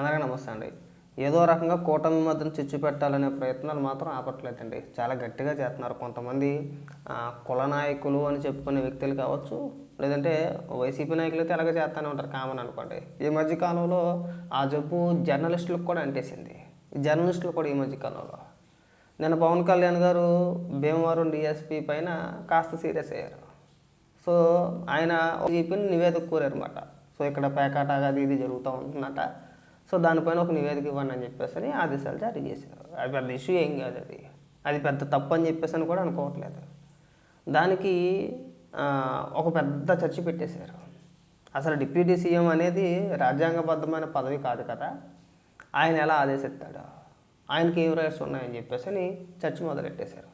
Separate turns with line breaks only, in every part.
అందరికీ నమస్తే అండి. ఏదో రకంగా కూటమి మధ్యన చిచ్చు పెట్టాలనే ప్రయత్నాలు మాత్రం ఆపట్లేదండి. చాలా గట్టిగా చేస్తున్నారు కొంతమంది కుల నాయకులు అని చెప్పుకునే వ్యక్తులు కావచ్చు లేదంటే వైసీపీ నాయకులు అయితే అలాగే చేస్తూనే ఉంటారు కామన్ అనుకోండి. ఈ మధ్య కాలంలో ఆ జబ్బు జర్నలిస్టులకు కూడా అంటేసింది. జర్నలిస్టులు కూడా ఈ మధ్య కాలంలో. నిన్న పవన్ కళ్యాణ్ గారు భీమవరం డిఎస్పీ పైన కాస్త సీరియస్ అయ్యారు. సో ఆయన చెప్పిన నివేదిక కోరారన్నమాట. సో ఇక్కడ పేకాట అది ఇది జరుగుతూ ఉంటుందట. సో దానిపైన ఒక నివేదిక ఇవ్వండి అని చెప్పేసి అని ఆదేశాలు జారీ చేశారు. అది పెద్ద ఇష్యూ ఏం కాదు అది. అది పెద్ద తప్పు అని చెప్పేసి అని కూడా అనుకోవట్లేదు. దానికి ఒక పెద్ద చర్చ పెట్టేశారు. అసలు డిప్యూటీ సీఎం అనేది రాజ్యాంగబద్ధమైన పదవి కాదు కదా. ఆయన ఎలా ఆదేశిస్తాడు? ఆయనకి ఏం రైట్స్ ఉన్నాయని చెప్పేసి అని చర్చ మొదలెట్టేశారు.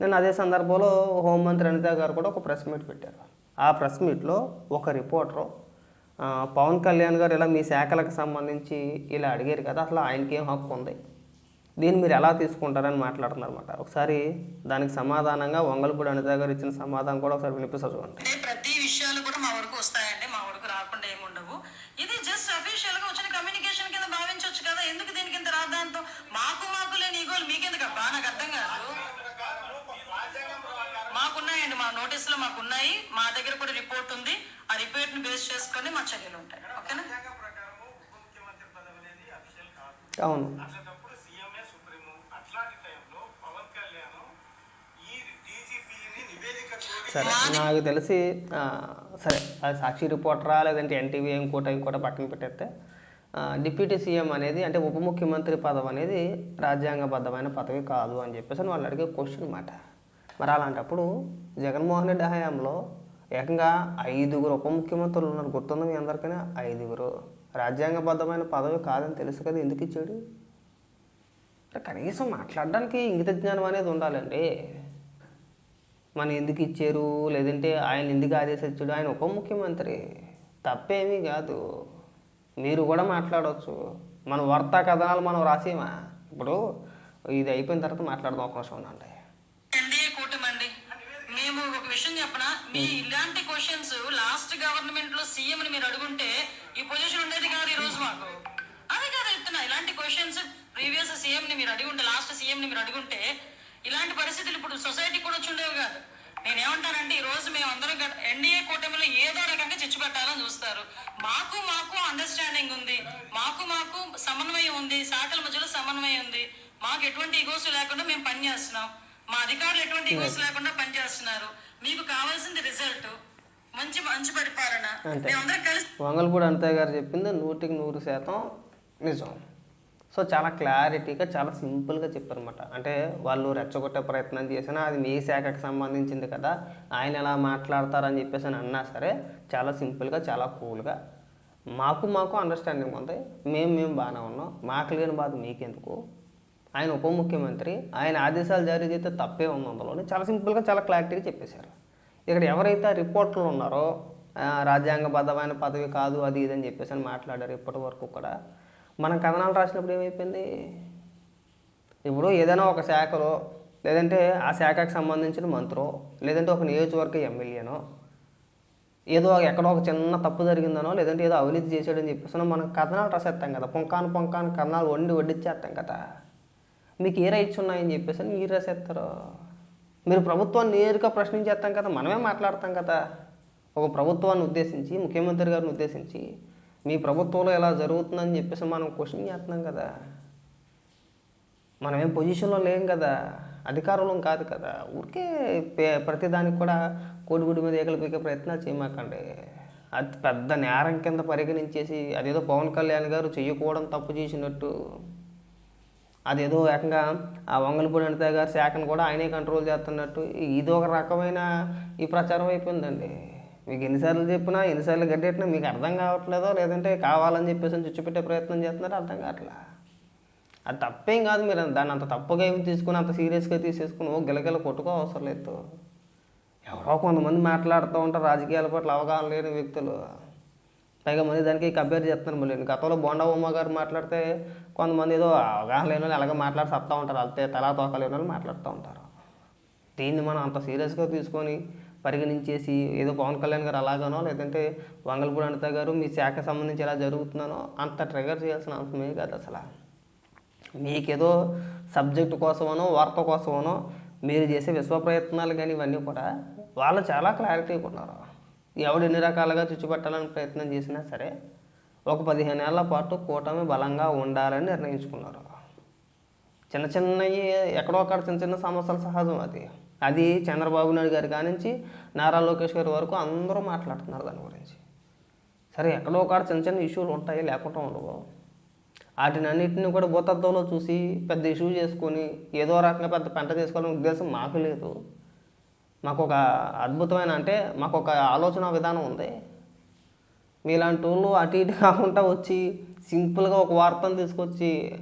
నేను అదే సందర్భంలో హోంమంత్రి అనిత గారు కూడా ఒక ప్రెస్ మీట్ పెట్టారు. ఆ ప్రెస్ మీట్లో ఒక రిపోర్టరు పవన్ కళ్యాణ్ గారు ఇలా మీ శాఖలకు సంబంధించి ఇలా అడిగారు కదా అసలు ఆయనకి ఏం హక్కు ఉంది? దీన్ని మీరు ఎలా తీసుకుంటారని మాట్లాడుతున్నారు అనమాట ఒకసారి దానికి సమాధానంగా వంగలపూడి అనిత గారు ఇచ్చిన సమాధానం కూడా ఒకసారి వినిపిస్తా చూడండి.
ప్రతి విషయాలు కూడా మా వరకు వస్తాయండి మా వరకు రాకుండా ఏమి ఉండవు. ఇది జస్ట్ అఫీషియల్గా వచ్చిన కమ్యూనికేషన్ కింద భావించవచ్చు కదా ఎందుకు దీనికి ఇంత రాద్దాంతో మాకు మాకు లేని ఈగోలు మీకెందుకు అబ్బా నాకు అర్థం కాదు. మాకున్నాయండి. మా నోటీసులు మాకు ఉన్నాయి మా దగ్గర కూడా రిపోర్ట్ ఉంది. ఆ రిపోర్ట్ని బేస్ చేసుకొని మా చర్యలు ఉంటాయి. ఓకేనా?
ప్రకారము ఉప ముఖ్యమంత్రి పదవి అనేది అఫీషియల్ కాదు
అవును సరే నాకు తెలిసి ఆ, సరే అది సాక్షి రిపోర్టరా లేదంటే ఎన్టీవీ ఇంకోట ఇంకోట పక్కన పెట్టేస్తే డిప్యూటీ సీఎం అనేది అంటే ఉప ముఖ్యమంత్రి పదవి అనేది రాజ్యాంగబద్ధమైన పదవి కాదు అని చెప్పేసి అని వాళ్ళు అడిగే క్వశ్చన్ మాట. మరి అలాంటప్పుడు జగన్మోహన్ రెడ్డి హయాంలో ఏకంగా ఐదుగురు ఉప ముఖ్యమంత్రులు ఉన్నారు. గుర్తుందా మీ అందరికైనా? ఐదుగురు. రాజ్యాంగబద్ధమైన పదవి కాదని తెలుసు కదా ఎందుకు ఇచ్చాడు? కనీసం మాట్లాడడానికి ఇంగిత జ్ఞానం అనేది ఉండాలండి. మన ఎందుకు ఇచ్చారు? లేదంటే ఆయన ఎందుకు ఆదేశించాడు? ఆయన ఉప ముఖ్యమంత్రి. తప్పేమీ కాదు. మీరు కూడా మాట్లాడవచ్చు మన వార్తా కథనాలు మనం రాసేమా? ఇప్పుడు ఇది అయిపోయిన తర్వాత మాట్లాడదాం ఒక నిమిషం ఉండండి
ఎన్డీఏ కూటమి అండి మేము ఒక విషయం చెప్పనా? మీ ఇలాంటి క్వశ్చన్స్ లాస్ట్ గవర్నమెంట్లో సీఎం ని మీరు అడుగుంటే ఈ పొజిషన్ ఉండేది కాదు ఈ రోజు మాకు. అదే కాదు చెప్తున్నా ఇలాంటి క్వశ్చన్స్ ప్రీవియస్ సీఎం ని మీరు అడుగుంటే లాస్ట్ సీఎం ని మీరు అడుగుంటే ఇలాంటి పరిస్థితులు ఇప్పుడు సొసైటీ కూడా వచ్చి ఉండేవి కాదు. నేనేమంటానంటే ఈ రోజు మేము అందరం ఎన్డీఏ కూటమిలో ఏదో రకంగా చిచ్చు పెట్టాలని చూస్తారు. మాకు మాకు అండర్స్టాండింగ్ ఉంది. మాకు మాకు సమన్వయం ఉంది. శాఖల మధ్యలో సమన్వయం ఉంది. మాకు ఎటువంటి ఈగోస్ లేకుండా మేము పనిచేస్తున్నాం. మా అధికారులు ఎటువంటి ఈగోస్ లేకుండా పనిచేస్తున్నారు. మీకు కావాల్సింది రిజల్ట్ మంచి మంచి పరిపాలన. కలిసి
వంగలపూడి అంతయ్య గారు చెప్పింది నూటికి నూరు శాతం నిజం. సో చాలా క్లారిటీగా చాలా సింపుల్గా చెప్పారన్నమాట. అంటే వాళ్ళు రెచ్చగొట్టే ప్రయత్నం చేసినా అది మీ శాఖకు సంబంధించింది కదా ఆయన ఎలా మాట్లాడతారని చెప్పేసి అని అన్నా సరే చాలా సింపుల్గా చాలా కూల్గా. మాకు మాకు అండర్స్టాండింగ్ ఉంది. మేము మేము బాగానే ఉన్నాం. మాకు లేని బాధ మీకెందుకు? ఆయన ఉప ముఖ్యమంత్రి ఆయన ఆదేశాలు జారీ చేస్తే తప్పే ఉంది అందులోని చాలా సింపుల్గా చాలా క్లారిటీగా చెప్పేశారు. ఇక్కడ ఎవరైతే ఆ రిపోర్టర్లు ఉన్నారో రాజ్యాంగబద్ధమైన పదవి కాదు అది ఇది అని చెప్పేసి అని మాట్లాడారు ఇప్పటి వరకు కూడా మనం కథనాలు రాసినప్పుడు ఏమైపోయింది? ఇప్పుడు ఏదైనా ఒక శాఖలో లేదంటే ఆ శాఖకు సంబంధించిన మంత్రో లేదంటే ఒక నియోజకవర్గ ఎమ్మెల్యేనో ఏదో ఎక్కడో ఒక చిన్న తప్పు జరిగిందనో లేదంటే ఏదో అవినీతి చేసాడని చెప్పేసి మనం కథనాలు రాసేస్తాం కదా పొంకాను పొంకాను కథనాలు వండి వడ్డిచ్చేస్తాం కదా. మీకు ఏ రైట్స్ ఉన్నాయని చెప్పేసి అని మీరు రాసేస్తారు మీరు ప్రభుత్వాన్ని నేరుగా ప్రశ్నించేస్తాం కదా మనమే మాట్లాడతాం కదా. ఒక ప్రభుత్వాన్ని ఉద్దేశించి ముఖ్యమంత్రి గారిని ఉద్దేశించి మీ ప్రభుత్వంలో ఎలా జరుగుతుందని చెప్పేసి మనం క్వశ్చన్ చేస్తున్నాం కదా. మనమేం పొజిషన్లో లేం కదా అధికారంలో కాదు కదా. ఊరికే పే- ప్రతిదానికి కూడా కోడిగుడి మీద ఏకలు పీకే ప్రయత్నాలు చేయమాకండి. అది పెద్ద నేరం కింద పరిగణించేసి అదేదో పవన్ కళ్యాణ్ గారు చెయ్యకూడదు తప్పు చేసినట్టు. అదేదో ఏకంగా ఆ వంగలపూడి అనిత గారు శాఖను కూడా ఆయనే కంట్రోల్ చేస్తున్నట్టు ఇది ఒక రకమైన ఈ ప్రచారం అయిపోయిందండి. మీకు ఎన్నిసార్లు చెప్పినా ఎన్నిసార్లు గడ్డెట్టినా మీకు అర్థం కావట్లేదో లేదంటే కావాలని చెప్పేసి చుచ్చిపెట్టే ప్రయత్నం చేస్తున్నారో అర్థం కావట్లే? అది తప్పేం కాదు మీరు దాన్ని అంత తప్పుగా ఏమి తీసుకుని అంత సీరియస్గా తీసేసుకుని ఓ గిలగిల కొట్టుకో అవసరం లేదు. ఎవరో కొంతమంది మాట్లాడుతూ ఉంటారు రాజకీయాల పట్ల అవగాహన లేని వ్యక్తులు. పైగా మంది దానికి కంపేర్ చేస్తున్నారు మళ్ళీ. గతంలో బోండా ఉమ్మ గారు మాట్లాడితే కొంతమంది ఏదో అవగాహన లేని వాళ్ళు అలాగే మాట్లాడి సత్తా ఉంటారు. అంతే తలా తోక లేని వాళ్ళు మాట్లాడుతూ ఉంటారు. దీన్ని మనం అంత సీరియస్గా తీసుకొని పరిగణించేసి ఏదో పవన్ కళ్యాణ్ గారు అలాగానో లేదంటే వంగలపూడి అనిత గారు మీ శాఖ సంబంధించి ఎలా జరుగుతున్నానో అంత ట్రిగర్ చేయాల్సిన అవసరమే కాదు అసలు. మీకేదో సబ్జెక్టు కోసమనో వార్త కోసమనో మీరు చేసే విశ్వ ప్రయత్నాలు కానీ ఇవన్నీ కూడా వాళ్ళు చాలా క్లారిటీగా ఉన్నారు. ఎవడు ఎన్ని రకాలుగా చుచ్చిపెట్టాలని ప్రయత్నం చేసినా సరే ఒక పదిహేను ఏళ్ళ పాటు కూటమి బలంగా ఉండాలని నిర్ణయించుకున్నారు. చిన్న చిన్నవి ఎక్కడో అక్కడ చిన్న చిన్న సమస్యలు సహజం అది. అది చంద్రబాబు నాయుడు గారి కానించి నారా లోకేష్ గారి వరకు అందరూ మాట్లాడుతున్నారు దాని గురించి. సరే ఎక్కడో ఒక చిన్న చిన్న ఇష్యూలు ఉంటాయి లేకుండా ఉండవు. వాటిని అన్నింటిని కూడా భూతత్వంలో చూసి పెద్ద ఇష్యూ చేసుకొని ఏదో రకంగా పెద్ద పంట చేసుకోవాలనే ఉద్దేశం మాకు లేదు. మాకు ఒక అద్భుతమైన అంటే మాకు ఒక ఆలోచన విధానం ఉంది. మీలాంటి వాళ్ళు అటు ఇటు కాకుండా వచ్చి సింపుల్గా ఒక వార్తను తీసుకొచ్చి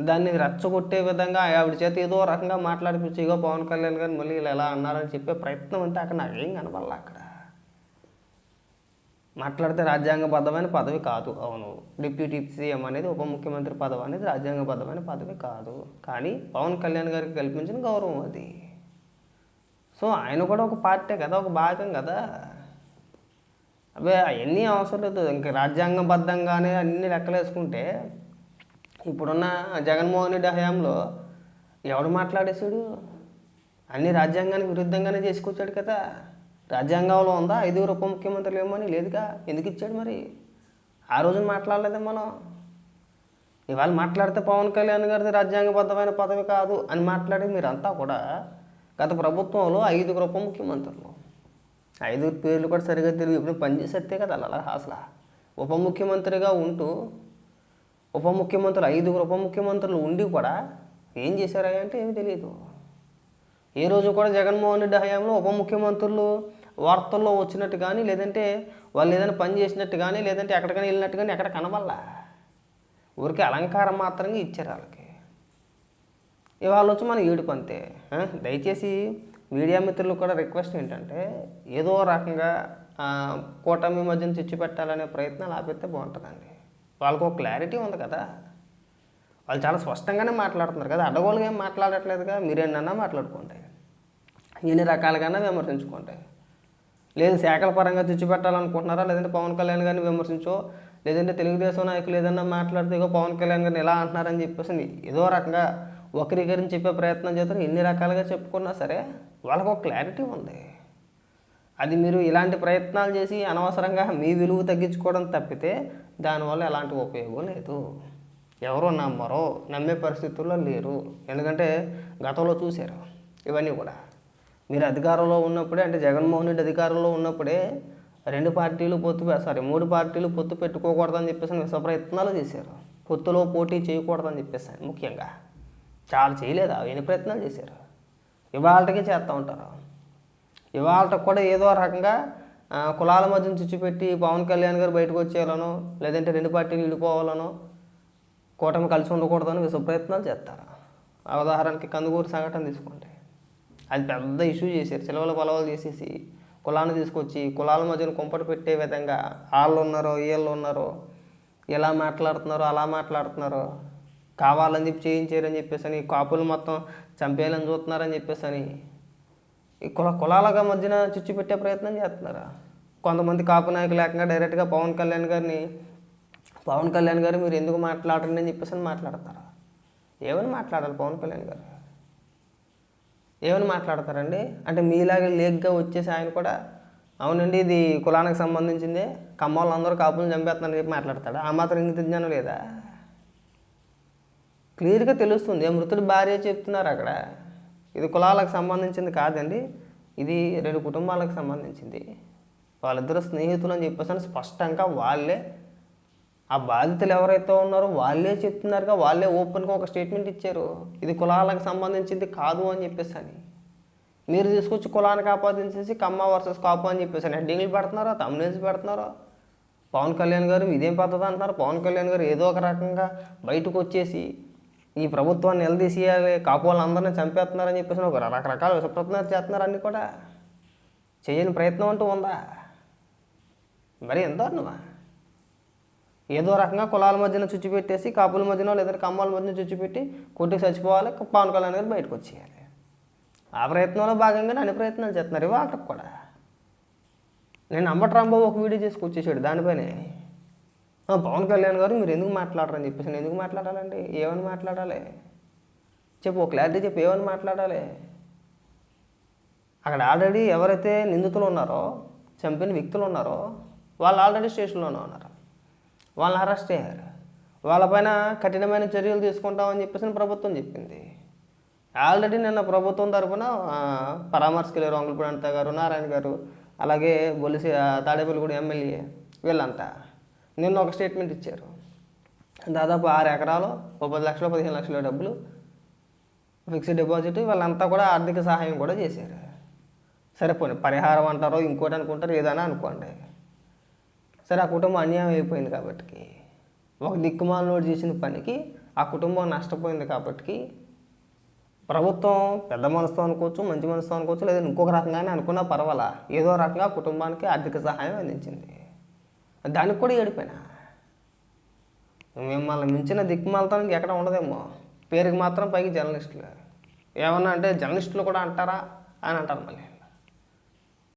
దాన్ని రెచ్చగొట్టే విధంగా ఆవిడ చేత ఏదో రకంగా మాట్లాడిపించి ఇగో పవన్ కళ్యాణ్ గారు మళ్ళీ ఇలా ఎలా అన్నారని చెప్పే ప్రయత్నం అంటే అక్కడ నాకేం కనపడాలి అక్కడ. మాట్లాడితే రాజ్యాంగబద్ధమైన పదవి కాదు. అవును. డిప్యూటీ సీఎం అనేది ఉప ముఖ్యమంత్రి పదవి అనేది రాజ్యాంగబద్ధమైన పదవి కాదు. కానీ పవన్ కళ్యాణ్ గారికి కల్పించిన గౌరవం అది. సో ఆయన కూడా ఒక పార్టీ కదా ఒక భాగం కదా. అవే అవన్నీ అవసరం లేదు. ఇంకా రాజ్యాంగబద్ధంగానే అన్ని లెక్కలేసుకుంటే ఇప్పుడున్న జగన్మోహన్ రెడ్డి హయాంలో ఎవడు మాట్లాడేశాడు? అన్ని రాజ్యాంగానికి విరుద్ధంగానే చేసుకొచ్చాడు కదా. రాజ్యాంగంలో ఉందా? ఐదుగురు ఉప ముఖ్యమంత్రులు ఏమని లేదుగా. ఎందుకు ఇచ్చాడు మరి? ఆ రోజున మాట్లాడలేదే మనం? ఇవాళ మాట్లాడితే పవన్ కళ్యాణ్ గారిది రాజ్యాంగబద్ధమైన పదవి కాదు అని మాట్లాడి మీరంతా కూడా. గత ప్రభుత్వంలో ఐదుగురు ఉప ముఖ్యమంత్రులు. ఐదుగురు పేర్లు కూడా సరిగ్గా తెలియదు ఇప్పుడు పనిచేసేస్తే కదా అలా అసలు. ఉప ముఖ్యమంత్రిగా ఉంటూ ఉప ముఖ్యమంత్రులు ఐదుగురు ఉప ముఖ్యమంత్రులు ఉండి కూడా ఏం చేశారా అంటే ఏమి తెలియదు. ఏ రోజు కూడా జగన్మోహన్ రెడ్డి హయాంలో ఉప ముఖ్యమంత్రులు వార్తల్లో వచ్చినట్టు కానీ లేదంటే వాళ్ళు ఏదైనా పని చేసినట్టు కానీ లేదంటే ఎక్కడికైనా వెళ్ళినట్టు కానీ ఎక్కడ కనబల్లా ఊరికే అలంకారం మాత్రంగా ఇచ్చారు వాళ్ళకి. ఇవాళ వచ్చి మన ఏడుపు అంతే దయచేసి మీడియా మిత్రులు కూడా రిక్వెస్ట్ ఏంటంటే ఏదో రకంగా కూటమి మధ్యన చిచ్చు పెట్టాలనే ప్రయత్నాలు ఆపితే బాగుంటుందండి. వాళ్ళకు ఒక క్లారిటీ ఉంది కదా. వాళ్ళు చాలా స్పష్టంగానే మాట్లాడుతున్నారు కదా. అడగోలుగా ఏం మాట్లాడట్లేదుగా. మీరేనన్నా మాట్లాడుకోండి. ఎన్ని రకాలుగానే విమర్శించుకోండి. లేదు శాఖల పరంగా చిచ్చు పెట్టాలనుకుంటున్నారా? లేదంటే పవన్ కళ్యాణ్ గారిని విమర్శించో? లేదంటే తెలుగుదేశం నాయకులు ఏదన్నా మాట్లాడితే ఇగో పవన్ కళ్యాణ్ గారిని ఎలా అంటున్నారని చెప్పేసి ఏదో రకంగా ఒకరి గురించి చెప్పే ప్రయత్నం చేస్తారు. ఎన్ని రకాలుగా చెప్పుకున్నా సరే వాళ్ళకు ఒక క్లారిటీ ఉంది. అది మీరు ఇలాంటి ప్రయత్నాలు చేసి అనవసరంగా మీ విలువ తగ్గించుకోవడం తప్పితే దానివల్ల ఎలాంటి ఉపయోగం లేదు. ఎవరో నమ్మరో నమ్మే పరిస్థితుల్లో లేరు. ఎందుకంటే గతంలో చూశారు ఇవన్నీ కూడా. మీరు అధికారంలో ఉన్నప్పుడే అంటే జగన్మోహన్ రెడ్డి అధికారంలో ఉన్నప్పుడే రెండు పార్టీలు పొత్తు సారీ మూడు పార్టీలు పొత్తు పెట్టుకోకూడదని చెప్పేసి విశ్వ ప్రయత్నాలు చేశారు. పొత్తులో పోటీ చేయకూడదని చెప్పేసి ముఖ్యంగా. చాలా చేయలేదు. ఎన్ని ప్రయత్నాలు చేశారు. ఇవాళకి చేస్తూ ఉంటారు. ఇవాళ కూడా ఏదో రకంగా కులాల మధ్యన చుచ్చిపెట్టి పవన్ కళ్యాణ్ గారు బయటకు వచ్చేయాలనో లేదంటే రెండు పార్టీలు విడిపోవాలనో కూటమి కలిసి ఉండకూడదని విశ్వ ప్రయత్నాలు చేస్తారు. ఆ ఉదాహరణకి కందుకూరు సంఘటన తీసుకోండి. అది పెద్ద ఇష్యూ చేశారు. సెలవుల పొలవలు చేసేసి కులాన్ని తీసుకొచ్చి కులాల మధ్యన కుంపటి పెట్టే విధంగా వాళ్ళు ఉన్నారో వీళ్ళు ఉన్నారో ఇలా మాట్లాడుతున్నారో అలా మాట్లాడుతున్నారో కావాలని చెప్పి చేయించారని చెప్పేసి అని కాపులు మొత్తం చంపేయాలని చూస్తున్నారని చెప్పేసి అని ఈ కుల కులాలగా మధ్యన చిచ్చు పెట్టే ప్రయత్నం చేస్తున్నారా? కొంతమంది కాపు నాయకులు లేకుండా డైరెక్ట్గా పవన్ కళ్యాణ్ గారిని పవన్ కళ్యాణ్ గారు మీరు ఎందుకు మాట్లాడండి అని చెప్పేసి అని మాట్లాడతారా? ఏమని మాట్లాడాలి పవన్ కళ్యాణ్ గారు? ఏమని మాట్లాడతారండి? అంటే మీలాగే లేక్గా వచ్చేసి ఆయన కూడా అవునండి ఇది కులానికి సంబంధించిందే కమ్మోళ్ళు అందరూ కాపులను చంపేస్తున్నారని చెప్పి మాట్లాడతాడు? ఆ మాత్రం ఇంగిత జ్ఞానం లేదా? క్లియర్గా తెలుస్తుంది. మృతుడు మృతుడి భార్య చెప్తున్నారు అక్కడ? ఇది కులాలకు సంబంధించింది కాదండి. ఇది రెండు కుటుంబాలకు సంబంధించింది. వాళ్ళిద్దరు స్నేహితులు అని చెప్పేసి అని స్పష్టంగా వాళ్ళే ఆ బాధితులు ఎవరైతే ఉన్నారో వాళ్ళే చెప్తున్నారుగా వాళ్ళే ఓపెన్గా ఒక స్టేట్మెంట్ ఇచ్చారు. ఇది కులాలకు సంబంధించింది కాదు అని చెప్పేసి అని. మీరు తీసుకొచ్చి కులానికి ఆపాదించేసి కమ్మ వర్సెస్ కాపు అని చెప్పేసి అని. హెడ్డింగ్లు పెడుతున్నారో? తమిళన్స్ పెడుతున్నారో? పవన్ కళ్యాణ్ గారు ఇదేం పద్ధతి అంటున్నారు? పవన్ కళ్యాణ్ గారు ఏదో ఒక రకంగా బయటకు వచ్చేసి ఈ ప్రభుత్వాన్ని నిలదీసేయాలి కాపు వాళ్ళందరినీ చంపేస్తున్నారని చెప్పేసి ఒక రకరకాల విషప్రయత్నాలు చేస్తున్నారు అన్నీ కూడా. చేయని ప్రయత్నం అంటూ ఉందా? మరి ఎంత నువ్వా ఏదో రకంగా కులాల మధ్యన చుచ్చిపెట్టేసి కాపుల మధ్యన లేదంటే కమ్మాల మధ్యన చుచ్చిపెట్టి కొట్టి చచ్చిపోవాలి పవన్ కళ్యాణ్ గారు బయటకు వచ్చేయాలి. ఆ ప్రయత్నంలో భాగంగానే అన్ని ప్రయత్నాలు చేస్తున్నారు వాళ్ళకి కూడా. నేను అంబట్రాంబాబు ఒక వీడియో చేసుకొచ్చేసాడు దానిపైనే. పవన్ కళ్యాణ్ గారు మీరు ఎందుకు మాట్లాడరని చెప్పేసి ఎందుకు మాట్లాడాలండి? ఏమని మాట్లాడాలి? చెప్పు ఓ క్లారిటీ చెప్పు ఏమని మాట్లాడాలి? అక్కడ ఆల్రెడీ ఎవరైతే నిందితులు ఉన్నారో చంపిన వ్యక్తులు ఉన్నారో వాళ్ళు ఆల్రెడీ స్టేషన్లోనే ఉన్నారు. వాళ్ళని అరెస్ట్ అయ్యారు వాళ్ళపైన కఠినమైన చర్యలు తీసుకుంటామని చెప్పేసి ప్రభుత్వం చెప్పింది. ఆల్రెడీ నిన్న ప్రభుత్వం తరఫున పరామర్శకి వెళ్ళారు అంగులపూడి గారు నారాయణ గారు అలాగే బొలిసి తాడేపల్లిగూడి ఎమ్మెల్యే వీళ్ళంతా నిన్న ఒక స్టేట్మెంట్ ఇచ్చారు. దాదాపు ఆరు ఎకరాలు ఒక పది లక్షలు పదిహేను లక్షల డబ్బులు ఫిక్స్డ్ డిపాజిట్ వాళ్ళంతా కూడా ఆర్థిక సహాయం కూడా చేశారు. సరే పోనీ పరిహారం అంటారో ఇంకోటి అనుకుంటారు ఏదైనా అనుకోండి. సరే ఆ కుటుంబం అన్యాయం అయిపోయింది కాబట్టి ఒక దిక్కుమాలనోడు చేసిన పనికి ఆ కుటుంబం నష్టపోయింది కాబట్టి ప్రభుత్వం పెద్ద మనసుతో అనుకోవచ్చు మంచి మనసుతో అనుకోవచ్చు లేదా ఇంకొక రకంగానే అనుకున్నా పర్వాలా. ఏదో రకంగా ఆ కుటుంబానికి ఆర్థిక సహాయం అందించింది. దానికి కూడా ఏడిపోయినా? మిమ్మల్ని మించిన దిక్కుమాలతానికి ఎక్కడ ఉండదేమో. పేరుకి మాత్రం పైకి జర్నలిస్టులు. ఏమన్నా అంటే జర్నలిస్టులు కూడా అంటారా? అని అంటారు మళ్ళీ.